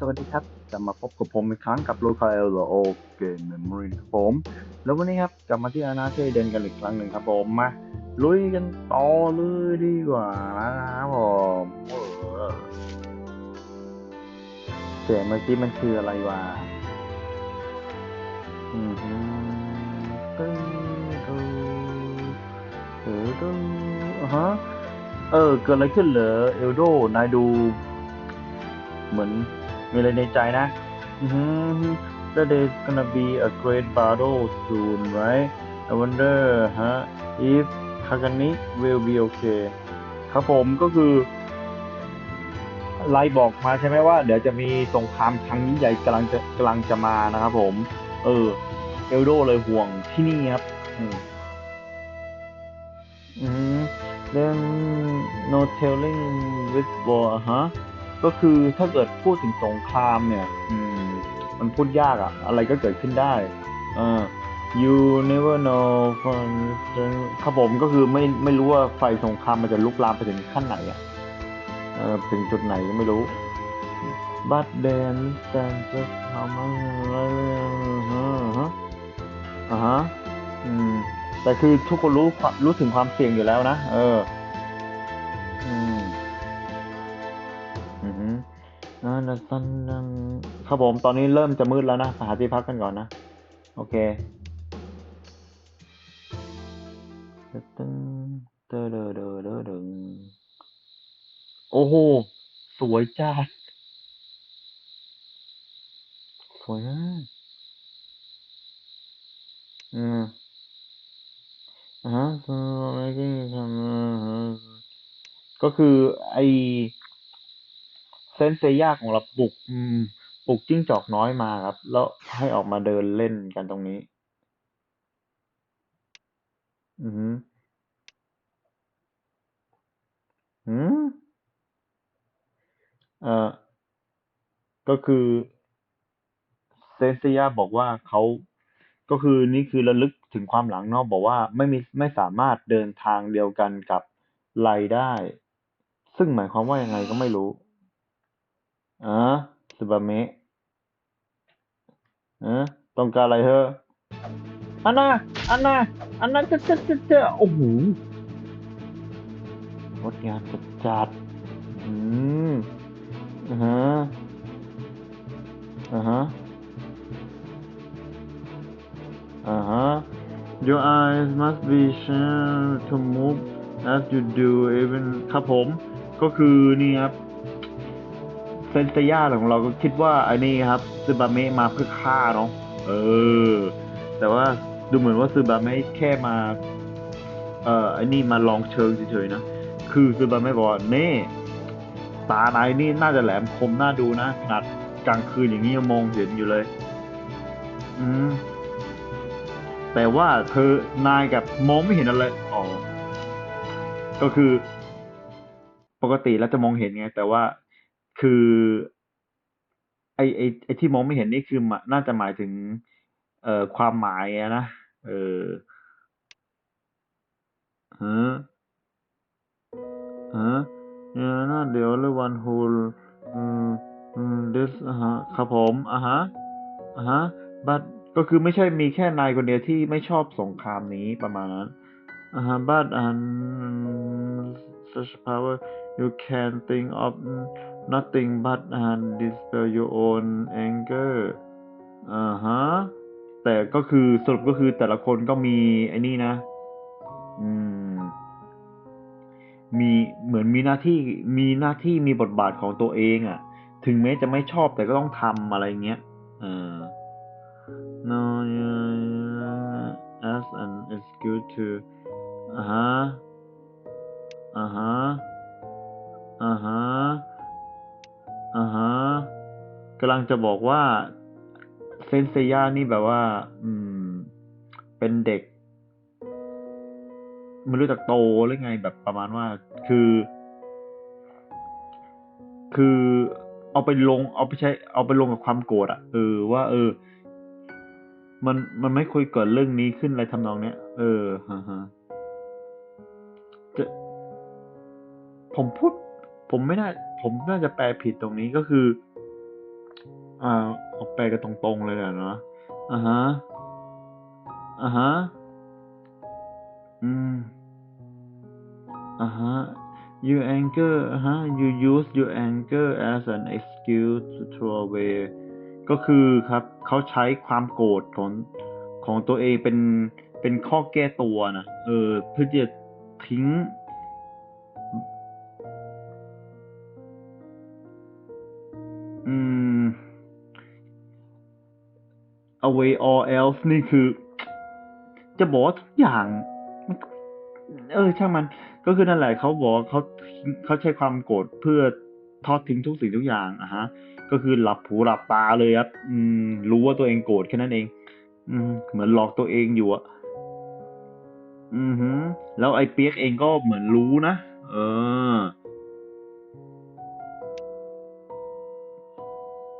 สวัสดีครับจะมาพบกับผมอีกครั้งกับ Local l o Game Memory ครับผม แล้ววันนี้ครับกลับมาที่อาณาเขตเดนกันอีกครั้งหนึ่งครับผมมาลุยกันต่อเลยดีกว่านะครับผมเออเสียงเมื่อกี้มันคืออะไรวะอืมฮึตึ้งตึ้งตึ้งตึ้งฮะเออเกิดอะไรขึ้นเหรอเอลโดนายดู เหมือน มีอะไรในใจนะฮึ That there's gonna be a great battle soon right I wonder ฮะ if Kagani will be okay ครับผมก็คือไลบอกมาใช่ไหมว่า เดี๋ยวจะมีสงครามครั้งยิ่งใหญ่กำลังจะกำลังจะมานะครับผม เออ เอลโดเลยห่วงที่นี่ครับ อืมอืม then no telling with war อะฮะ ก็คือถ้าเกิดพูดถึงสงครามเนี่ย อืม มันพูดยากอะอะไรก็เกิดขึ้นได้อ่า you never know ครับผมก็คือไม่ไม่รู้ว่าไฟสงครามมันจะลุกลามไปถึงขั้นไหนอะเออถึงจุดไหนก็ไม่รู้ but then stand just how much ฮะอ่าฮะอืมแต่คือทุกคนรู้ความรู้ถึงความเสี่ยงอยู่แล้วนะ เออ อ่าดันซันดังครับผมตอนนี้เริ่มจะมืดแล้วนะไปหาที่พักกันก่อนนะ โอเคตึ้งเดอเดอเดอเดอเดึงโอ้โห สวยจัดสวยมากอืมอ่าฮะอะไรที่ทำก็คือไอ เซนเซย่าของเราปลุกอืมปลุกจิ้งจอกน้อยมาครับ แล้วให้ออกมาเดินเล่นกันตรงนี้ อือฮึหืมเอ่อก็คือเซนเซียบอกว่าเขาก็คือนี่คือระลึกถึงความหลังเนาะบอกว่าไม่มีไม่สามารถเดินทางเดียวกันกับไลได้ ซึ่งหมายความว่ายังไงก็ไม่รู้ อะซึบาเมะอะต้องการอะไรเธออันน่ะอันน่ะอันน่ะจะจะจะจะโอ้โหงดงามจัดจัดอืมอ่าฮะอ่าฮะ Uh-huh. Your eyes must be sure to move as you do even ครับผม ก็คือนี่ครับ เซนเซย่าของเราก็คิดว่าไอ้นี่ครับซึบาเมะมาเพื่อฆ่าเนาะเออ แต่ว่าดูเหมือนว่าซึบาเมะแค่มา เอ่อไอ้นี่มาลองเชิงเฉยๆนะคือซึบาเมะบอกว่าเน่ตาไหนนี่น่าจะแหลมคมน่าดูนะขนาดกลางคืนอย่างนี้ยังมองเห็นอยู่เลย อืมแต่ว่าเธอนายกับมองไม่เห็นอะไรอ๋อก็คือ ปกติแล้วจะมองเห็นไง แต่ว่า คือไอไอไอที่มองไม่เห็นนี่คือมาน่าจะหมายถึง เอ่อความหมายอะนะ เออฮะฮะ Yeah not the only one who อืมอืม this อ่าฮะครับผมอ่าฮะอ่าฮะ but ก็คือไม่ใช่มีแค่นายคนเดียวที่ไม่ชอบสงครามนี้ประมาณนั้นอ่าฮะ but um, such power you can think of nothing but and dispel your own anger อ่าฮะ แต่ก็คือสรุปก็คือแต่ละคนก็มีไอ้นี่นะ อืม มีเหมือนมีหน้าที่มีหน้าที่มีบทบาทของตัวเองอะ่ะ ถึงแม้จะไม่ชอบแต่ก็ต้องทำอะไรเงี้ยเออ no as an excuse to อ่าฮะ อ่าฮะ อ่าฮะ อ่าฮะกำลังจะบอกว่าเซนเซย่านี่แบบว่า อืม เป็นเด็กไม่รู้จักโตหรือไงแบบประมาณว่า คือ คือเอาไปลง เอาไปใช้ เอาไปลงกับความโกรธอะเออว่า เออ มันมันไม่คุยเกิดเรื่องนี้ขึ้นอะไรทำนองเนี้ยเออฮะฮะจะผมพูด ผมไม่น่า ผมน่าจะแปลผิดตรงนี้ก็คือ อ่าเอาแปลกันตรงๆเลยแหละเนาะอ่าฮะอ่าฮะอืมอ่าฮะ you anger อ่าฮะ you use your anger as an excuse to throw away ก็คือครับเขาใช้ความโกรธของของตัวเองเป็นเป็นข้อแก้ตัวนะเออเพื่อจะทิ้ง away all else นี่คือ จะบอกว่าทุกอย่าง เออ ช่างมัน ก็คือนั่นแหละเขาบอกเขาเขาใช้ความโกรธเพื่อทอดทิ้งทุกสิ่งทุกอย่างอะฮะ ก็คือหลับหูหลับตาเลยครับ อืม รู้ว่าตัวเองโกรธแค่นั้นเอง อืม เหมือนหลอกตัวเองอยู่อะอือฮึแล้วไอ้เปียกเองก็เหมือนรู้นะ เออ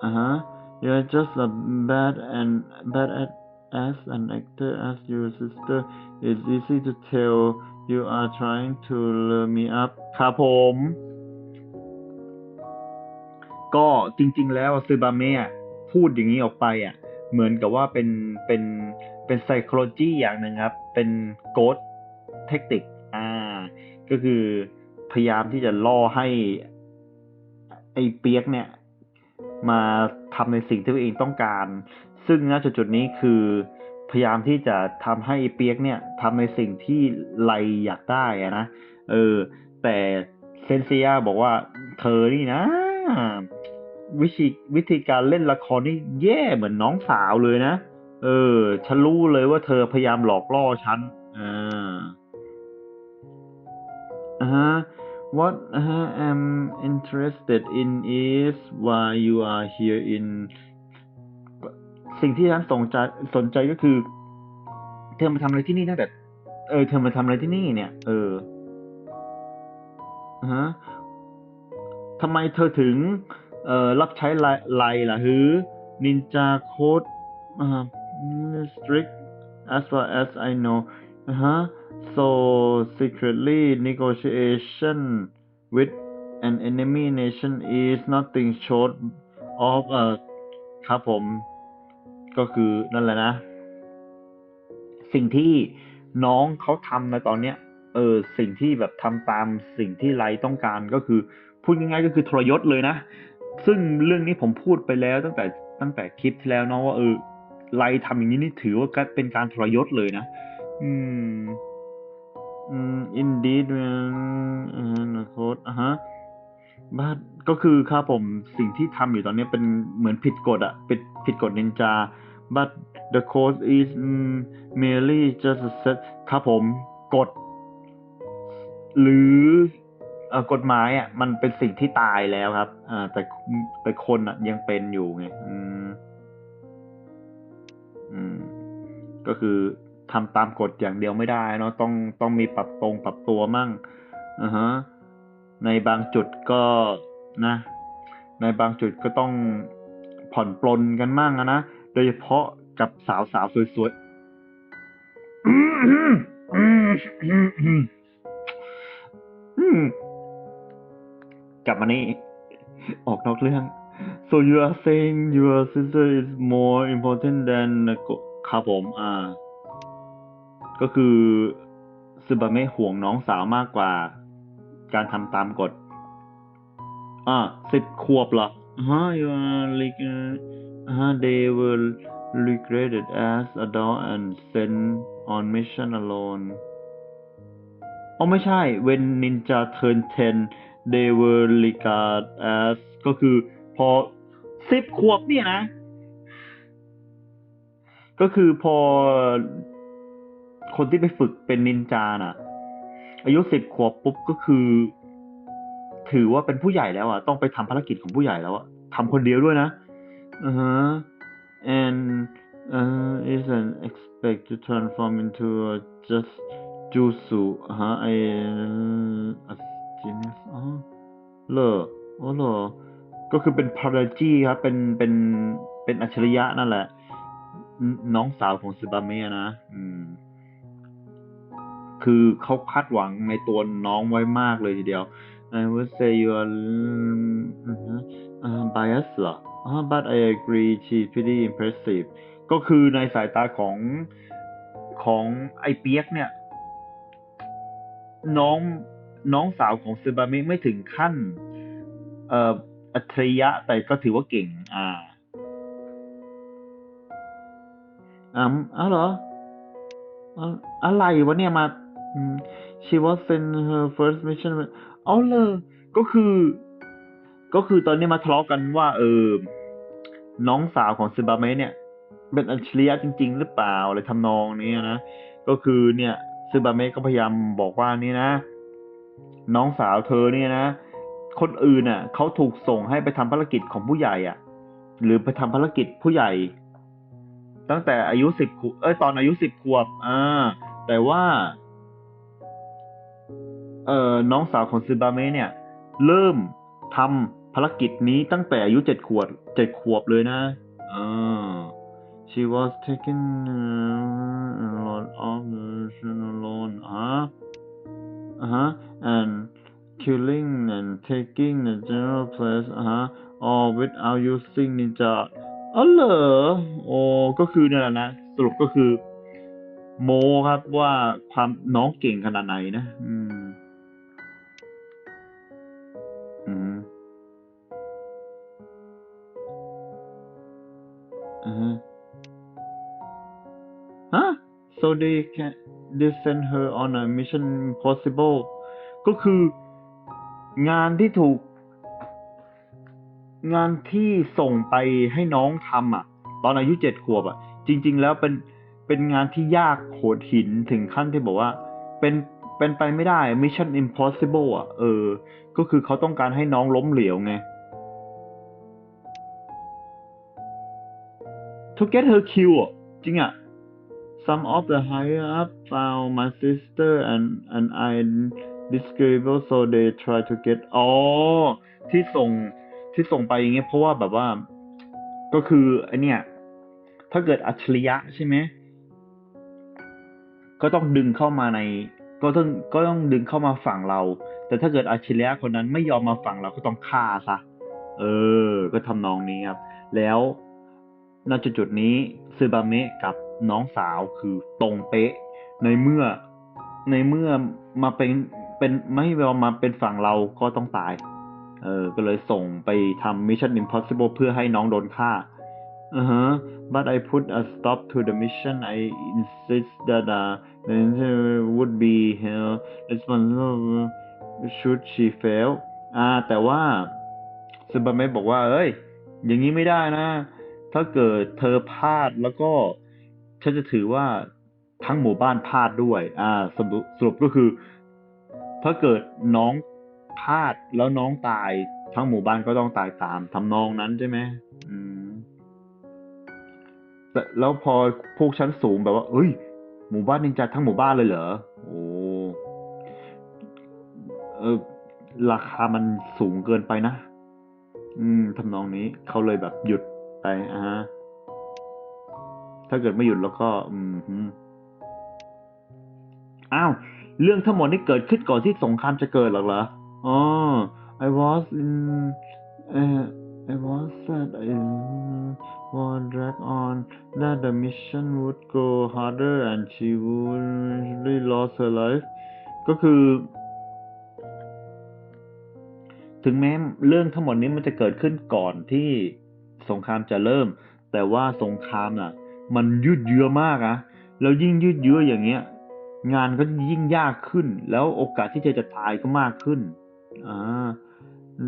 Uh huh. You're just as bad and bad at as an actor as your sister. It's easy to tell you are trying to lure me up. ครับผม ก็จริง ๆ แล้วซูบาเมะพูดอย่างนี้ออกไปอะ เหมือนกับว่าเป็นเป็นเป็นไซโคโลจีอย่างหนึ่งครับ เป็นโกดเทคนิคอ่า ก็คือพยายามที่จะล่อให้ ไอ้เปียกเนี่ย มาทำในสิ่งที่ตัวเองต้องการ ซึ่งณจุดจุดๆนี้คือพยายามที่จะทำให้เปียกเนี่ยทำในสิ่งที่ไลอยากได้อะนะ เออ แต่เซนเซียบอกว่าเธอนี่นะ วิธีวิธีการเล่นละครนี่แย่เหมือนน้องสาวเลยนะ เออ ฉันรู้เลยว่าเธอพยายามหลอกล่อฉัน อ่าอ่าฮะ What I am interested in is why you are here in สิ่งที่ฉันสนใจสนใจก็คือ เธอมาทำอะไรที่นี่ตั้งแต่ เออ เธอมาทำอะไรที่นี่เนี่ย เออฮะทำไมเธอถึง เอ่อ รับใช้ไลไลล่ะฮือนินจาโค้ดอ่า strict as far as I know ฮะ so secretly negotiation with an enemy nation is nothing short of a ครับผม ก็คือนั่นแหละนะ สิ่งที่น้องเขาทำในตอนเนี้ยเออสิ่งที่แบบทำตามสิ่งที่ไลต้องการก็คือ พูดง่ายๆก็คือทรยศเลยนะ ซึ่งเรื่องนี้ผมพูดไปแล้วตั้งแต่ตั้งแต่คลิปที่แล้วเนาะว่าเออไลทำอย่างนี้นี่ถือว่าเป็นการทรยศเลยนะ อืมอืม indeed อืมโค้ดอะฮะบ้าก็คือครับผมสิ่งที่ทำอยู่ตอนนี้เป็นเหมือนผิดกฎอะผิดผิดกฎนินจา but the code is merely just a set ครับผมกฎหรือเอ่อกฎหมายอะมันเป็นสิ่งที่ตายแล้วครับ อ่า แต่แต่คนอะยังเป็นอยู่ไงอืม อืม ก็คือ ทำตามกฎอย่างเดียวไม่ได้เนาะต้องต้องมีปรับตรงปรับตัวมั่งอ่าฮะในบางจุดก็นะ ในบางจุดก็ต้องผ่อนปลนกันมั่งนะโดยเฉพาะกับสาวสาวสวยๆกลับมานี่ออกนอกเรื่อง so you are saying your sister is more important than ครับผมอ่า ก็คือซึบะเมะห่วงน้องสาวมากกว่า การทำตามกฎอ่าสิบขวบเหรอฮะ you are like อ่า they were regretted as adult and sent on mission alone อ๋อไม่ใช่ when ninja turn 10 they were regarded as ก็คือพอสิบขวบเนี่ยนะ ก็คือพอ คนที่ไปฝึกเป็นนินจาน่ะ อายุสิบขวบปุ๊บก็คือ ถือว่าเป็นผู้ใหญ่แล้วอะ ต้องไปทำภารกิจของผู้ใหญ่แล้วอะทำคนเดียวด้วยนะอือฮะ and uh, isn't expect to transform into a just jutsu อ่าฮะ I a genius อ๋อเหรออ๋อเหรอก็คือเป็น prodigy ครับเป็นเป็นเป็นอัจฉริยะนั่นแหละ น้องสาวของซึบาเมะนะ อืม คือเขาคาดหวังในตัวน้องไว้มากเลยทีเดียว I would say you are อือฮึอ่า bias เหรอ Ah, but I agree she's pretty impressive ก็คือในสายตาของของไอเปียกเนี่ย น้องน้องสาวของซึบามิไม่ถึงขั้น เอ่ออัจฉริยะ แต่ก็ถือว่าเก่ง อ่าอ่าอ้าวเหรอ อะไรวะเนี่ยมา she was in her first mission เอาเลยก็คือ ก็คือตอนนี้มาทะเลาะกันว่า เออ น้องสาวของซึบาเมะเนี่ย เป็นอัจฉริยะจริง ๆ หรือเปล่าอะไรทำนองนี้นะ ก็คือเนี่ยซึบาเมะก็พยายามบอกว่านี่นะ น้องสาวเธอเนี่ยนะ คนอื่นน่ะเขาถูกส่งให้ไปทำภารกิจของผู้ใหญ่อะ หรือไปทำภารกิจผู้ใหญ่ ตั้งแต่อายุสิบขวบเอ้ยตอนอายุสิบขวบอ่าแต่ว่า เอ่อน้องสาวของซึบาเมะเนี่ย เริ่มทำภารกิจนี้ตั้งแต่อายุเจ็ดขวบเจ็ดขวบเลยนะอ่า she was taken uh, a lot of the alone อ่าอ่าฮะ and killing and taking the general place อ่าฮะ all without using ninja อ๋อเหรอโอ้ก็คือเนี่ยแหละนะสรุปก็คือ โมครับว่าความน้องเก่งขนาดไหนนะ อืม ฮะฮะ so they can they send her on a mission impossible ก็คืองานที่ถูก งานที่ส่งไปให้น้องทำอะ ตอนอายุเจ็ดขวบอะ จริง ๆ แล้วเป็นเป็นงานที่ยากโหดหินถึงขั้นที่บอกว่าเป็นเป็นไปไม่ได้ mission impossible อะ เออ ก็คือเขาต้องการให้น้องล้มเหลวไง to get her kill อะจริงอะ some of the higher up found my sister and and I disagreeable so they try to get อ๋อที่ส่งที่ส่งไปอย่างเงี้ยเพราะว่าแบบว่า ก็คือไอเนี่ยถ้าเกิดอัจฉริยะใช่ไหมก็ต้องดึงเข้ามาใน ก็ต้องก็ต้องดึงเข้ามาฝั่งเรา แต่ถ้าเกิดอัจฉริยะคนนั้นไม่ยอมมาฝั่งเราก็ต้องฆ่าซะเออ ก็ทำนองนี้ครับ แล้ว ณจุดจุดนี้ซึบาเมะกับน้องสาวคือตรงเป๊ะ ในเมื่อในเมื่อมาเป็นเป็นไม่ยอมมาเป็นฝั่งเราก็ต้องตาย เออ ก็เลยส่งไปทำ Mission Impossible เพื่อให้น้องโดนฆ่าอือฮะ but I put a stop to the mission I insist that uh, the entire would be uh, responsible should she fail อ่า แต่ว่าซึบาเมะบอกว่า เอ้ย อย่างนี้ไม่ได้นะ ถ้าเกิดเธอพลาดแล้วก็ฉันจะถือว่าทั้งหมู่บ้านพลาดด้วย อ่าสรุปสรุปก็คือ ถ้าเกิดน้องพลาดแล้วน้องตาย ทั้งหมู่บ้านก็ต้องตายตามทำนองนั้นใช่ไหมอืมแต่แล้วพอพวกชั้นสูงแบบว่า เอ้ย หมู่บ้านนินจาทั้งหมู่บ้านเลยเหรอโอ้เออราคามันสูงเกินไปนะ อืมทำนองนี้เขาเลยแบบหยุด ไปอ่าฮะถ้าเกิดไม่หยุดแล้วก็ อืมอ้าว เรื่องทั้งหมดนี่เกิดขึ้นก่อนที่สงครามจะเกิดหรอกเหรอ อ๋อ I was in เอ่อ I was sad I was drag on that the mission would go harder and she would really lost her life ก็คือ ถึงแม้เรื่องทั้งหมดนี้มันจะเกิดขึ้นก่อนที่ สงครามจะเริ่ม แต่ว่าสงครามน่ะ มันยืดเยื้อมากอะแล้วยิ่งยืดเยื้ออย่างเงี้ย งานก็ยิ่งยากขึ้น แล้วโอกาสที่จะจะตายก็มากขึ้นอ่า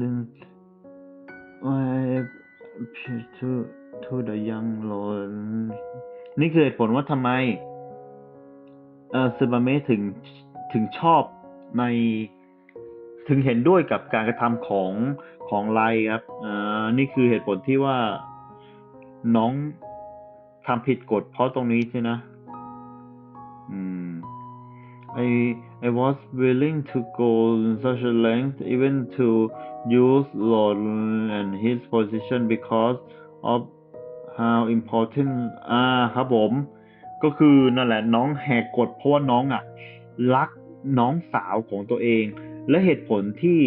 then I to to the young lord นี่คือเหตุผลว่าทำไมเออซบาเมถึงถึงชอบในถึงเห็นด้วยกับการกระทำของ ของไลครับอ่านี่คือเหตุผลที่ว่าน้องทำผิดกฎเพราะตรงนี้ใช่นะอืม I I was willing to go such a length even to use Lord and his position because of how important อ่าครับผม ก็คือนั่นแหละน้องแหกกฎเพราะว่าน้องอะ รักน้องสาวของตัวเอง และเหตุผลที่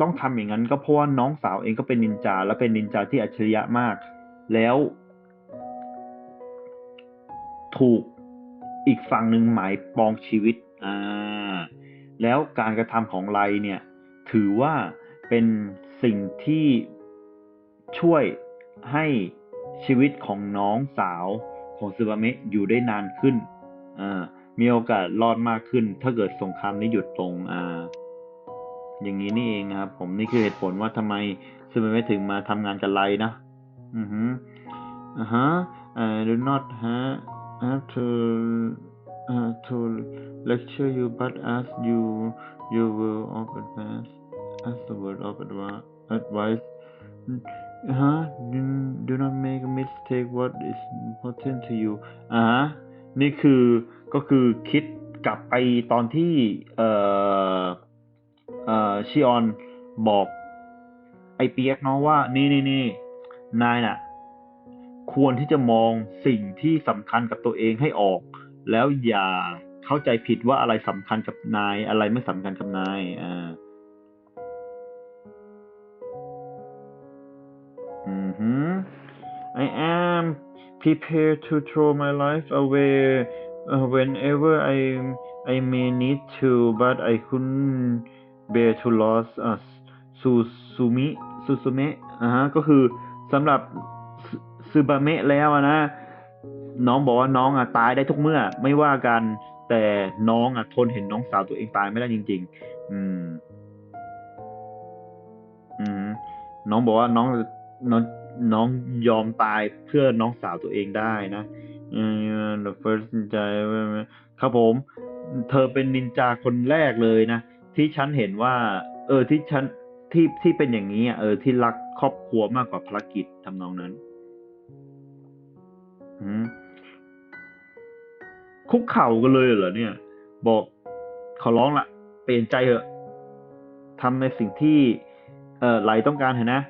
ต้องทำอย่างนั้นก็เพราะว่าน้องสาวเองก็เป็นนินจาและเป็นนินจาที่อัจฉริยะมาก แล้ว ถูกอีกฝั่งหนึ่งหมายปองชีวิตอ่าแล้วการกระทำของไลเนี่ย ถือว่าเป็นสิ่งที่ช่วยให้ชีวิตของน้องสาวของซึบาเมะอยู่ได้นานขึ้นอ่ามีโอกาสรอดมากขึ้น ถ้าเกิดสงครามนี้หยุดลงอ่า อย่างนี้นี่เองนะครับ ผมนี่คือเหตุผลว่าทำไมซึบาเมะถึงมาทำงานกับไลนะอือฮึอ่าฮะ I do not have to uh, to lecture you, but as you you will of advance as the word of advice Huh? Do, do not make a mistake. What is important to you? อ่าฮะนี่คือก็คือคิดกลับไปตอนที่เอ่อ ชิออนบอกไอเปียกเนาะว่า นี่นี่นี่นายน่ะ ควรที่จะมองสิ่งที่สำคัญกับตัวเองให้ออก แล้วอย่าเข้าใจผิดว่าอะไรสำคัญกับนาย อะไรไม่สำคัญกับนายอ่าอือฮึ I am prepared to throw my life away whenever I I may need to but I couldn't bear to lose us ซูซูมิซูซูเมะอ่าฮะก็คือสำหรับซึซึบาเมะแล้วนะ น้องบอกว่าน้องอะตายได้ทุกเมื่อ ไม่ว่ากันแต่น้องอะทนเห็นน้องสาวตัวเองตายไม่ได้จริง ๆ อืม อืม น้องบอกว่าน้องน้องน้องยอมตายเพื่อน้องสาวตัวเองได้นะอืม the first ใจครับผม เธอเป็นนินจาคนแรกเลยนะ ที่ฉันเห็นว่า เออที่ฉันที่ที่เป็นอย่างนี้อะเออที่รักครอบครัวมากกว่าภารกิจทำนองนั้นอืมคุกเข่ากันเลยเหรอเนี่ย บอกขอร้องละเปลี่ยนใจเถอะทำในสิ่งที่ เออไหลต้องการเถอะนะ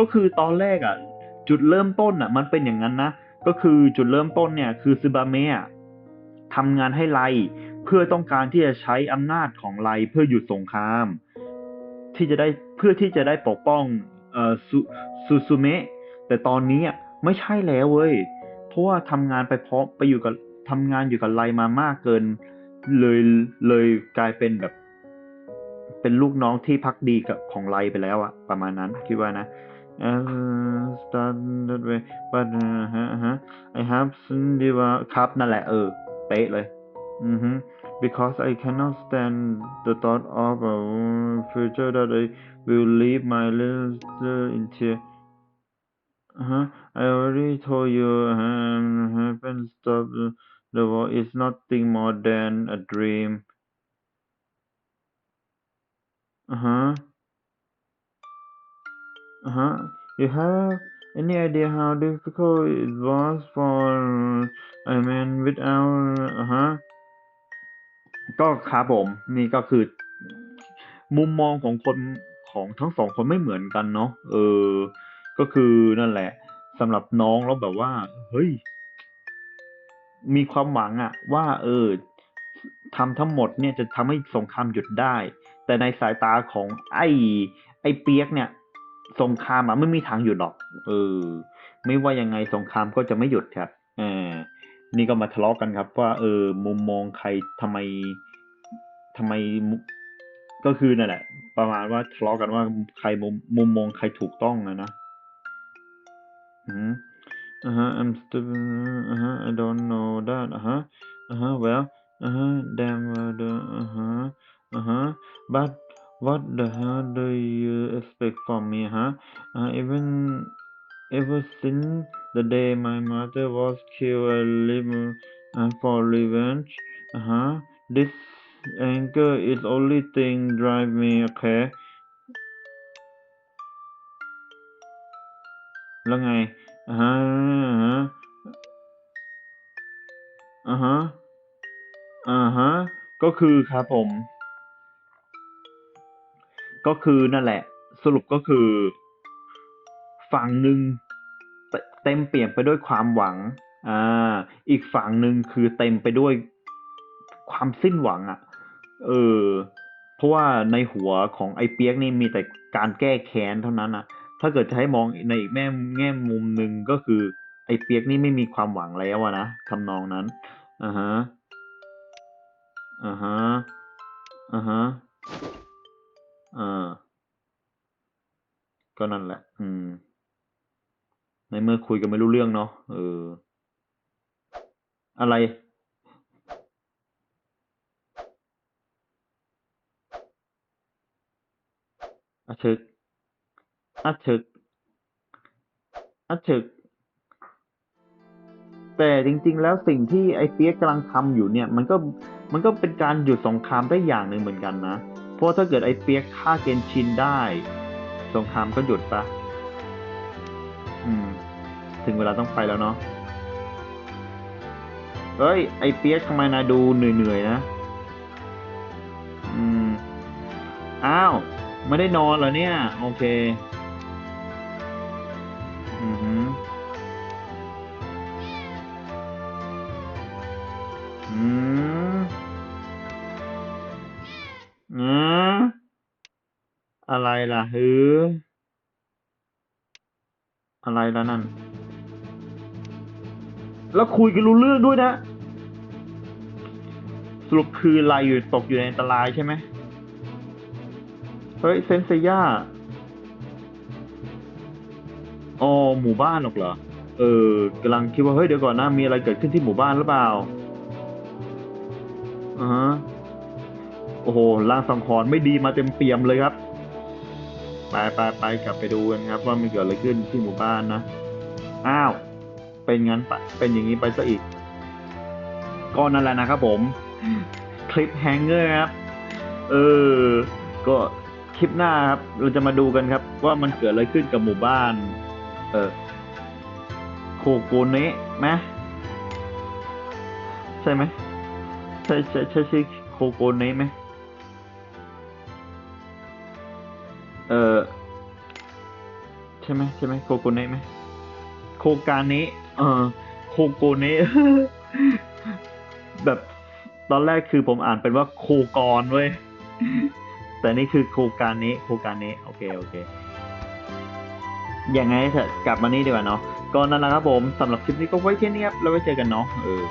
ก็คือตอนแรกอะจุดเริ่มต้นอะ มันเป็นอย่างนั้นนะก็คือจุดเริ่มต้นเนี่ยคือซึบาเมะทำงานให้ไลเพื่อต้องการที่จะใช้อำนาจของไลเพื่อหยุดสงคราม ที่จะได้เพื่อที่จะได้ปกป้องเอ่อซูซูเมะแต่ตอนนี้อะไม่ใช่แล้วเว้ยเพราะว่าทำงานไปเพร้อไปอยู่กับทำงานอยู่กับไลมามากเกิน เลยเลยกลายเป็นแบบ เป็นลูกน้องที่พักดีกับของไลไปแล้วอะประมาณนั้นคิดว่านะ Uh, start that way but uh, ฮะฮะ I have seen the ครับนั่นแหละเออ เป๊ะเลย อือฮึ because I cannot stand the thought of a future that I will leave my little sister in tear uh-huh. I already told you um, happen stop the, the war is nothing more than a dream uh-huh Uh-huh you have any idea how difficult it was for I mean without uh-huh ก็ครับผม นี่ก็คือ มุมมองของคนของทั้งสองคนไม่เหมือนกันเนาะเออ ก็คือนั่นแหละสำหรับน้องแล้วแบบว่า เฮ้ย มีความหวังอะว่า เออทำทั้งหมดเนี่ยจะทำให้สงครามหยุดได้ แต่ในสายตาของไอ้ ไอ้เปียกเนี่ย สงครามอะไม่มีทางหยุดหรอก เออ ไม่ว่ายังไงสงครามก็จะไม่หยุดครับเออนี่ก็มาทะเลาะกันครับ ว่าเออ มุมมองใครทำไมทำไมก็คือนั่นแหละ ประมาณว่าทะเลาะกันว่าใครมุมมุมมองใครถูกต้องอะนะอืม uh-huh I'm still uh-huh I don't know that uh-huh uh-huh well uh-huh damn well the uh-huh uh-huh but what the hell do you expect from me huh uh, even ever since the day my mother was killed I live uh, for revenge uh-huh this anger is only thing drive me okay แล้วไงอ่าฮะอ่าฮะ อ่าฮะ อ่าฮะ ก็คือครับผม ก็คือนั่นแหละ สรุปก็คือ ฝั่งหนึ่งเต็มเปลี่ยมไปด้วยความหวัง อ่า อีกฝั่งหนึ่งคือเต็มไปด้วยความสิ้นหวังอะ่ะ เออ เพราะว่าในหัวของไอ้เปียกนี่มีแต่การแก้แค้นเท่านั้นอะถ้าเกิดจะให้มองในอีกแง่แง่มุมหนึ่งก็คือ ไอ้เปียกนี่ไม่มีความหวังแล้วอะนะทำนองนั้น อ่าฮะ อ่าฮะ อ่าฮะ อ่า ก็นั่นแหละ อืม ในเมื่อคุยกันไม่รู้เรื่องเนาะ เออ อะไรอะชึกอะชึกอะชึก แต่จริง ๆ แล้วสิ่งที่ไอ้เปียกกำลังทำอยู่เนี่ย มันก็ มันก็เป็นการหยุดสงครามได้อย่างหนึ่งเหมือนกันนะ เพราะถ้าเกิดไอ้เปียกฆ่าเกนชินได้ สงครามก็หยุดปะอืม ถึงเวลาต้องไปแล้วเนาะเอ้ย ไอ้เปียกทำไมนายดูเหนื่อยๆนะ อืม อ้าว ไม่ได้นอนเหรอเนี่ย โอเค อะไรล่ะฮือ อะไรล่ะนั่น แล้วคุยกันรู้เรื่องด้วยนะ สรุปคือลายอยู่ตกอยู่ในอันตรายใช่ไหม เฮ้ย เซนเซีย่าอ๋อหมู่บ้านหรอกเหรอ เออกำลังคิดว่า เฮ้ย เดี๋ยวก่อนนะ มีอะไรเกิดขึ้นที่หมู่บ้านหรือเปล่าอ่าโอ้โหล่างสังหรณ์ไม่ดีมาเต็มเปี่ยมเลยครับ ไปไปไปกลับไปดูกันครับ ว่ามันเกิดอะไรขึ้นที่หมู่บ้านนะ อ้าว เป็นงั้นปะเป็นอย่างนี้ไปซะอีก ก็นั่นแหละนะครับผม คลิปแฮงเกอร์ครับ เออ ก็คลิปหน้าครับ เราจะมาดูกันครับ ว่ามันเกิดอะไรขึ้นกับหมู่บ้าน เออโคโกเนะไหมใช่ไหมใช่ใช่ใช่ใช่โคโกเนะไหมเออ ช่ไหมใช่ไหมโคโกเนะไหมโคกาเนะเออโคโกเนะแบบตอนแรกคือผมอ่านเป็นว่าโคกรเว้ยแต่นี่คือโคกาเนะโคกาเนะโอเคโอเคยังไงเถอะกลับมานี่ดีกว่าเนาะก็นั่นแหละครับผมสำหรับคลิปนี้ก็ไว้แค่นี้ครับแล้วไว้เจอกันเนาะเออ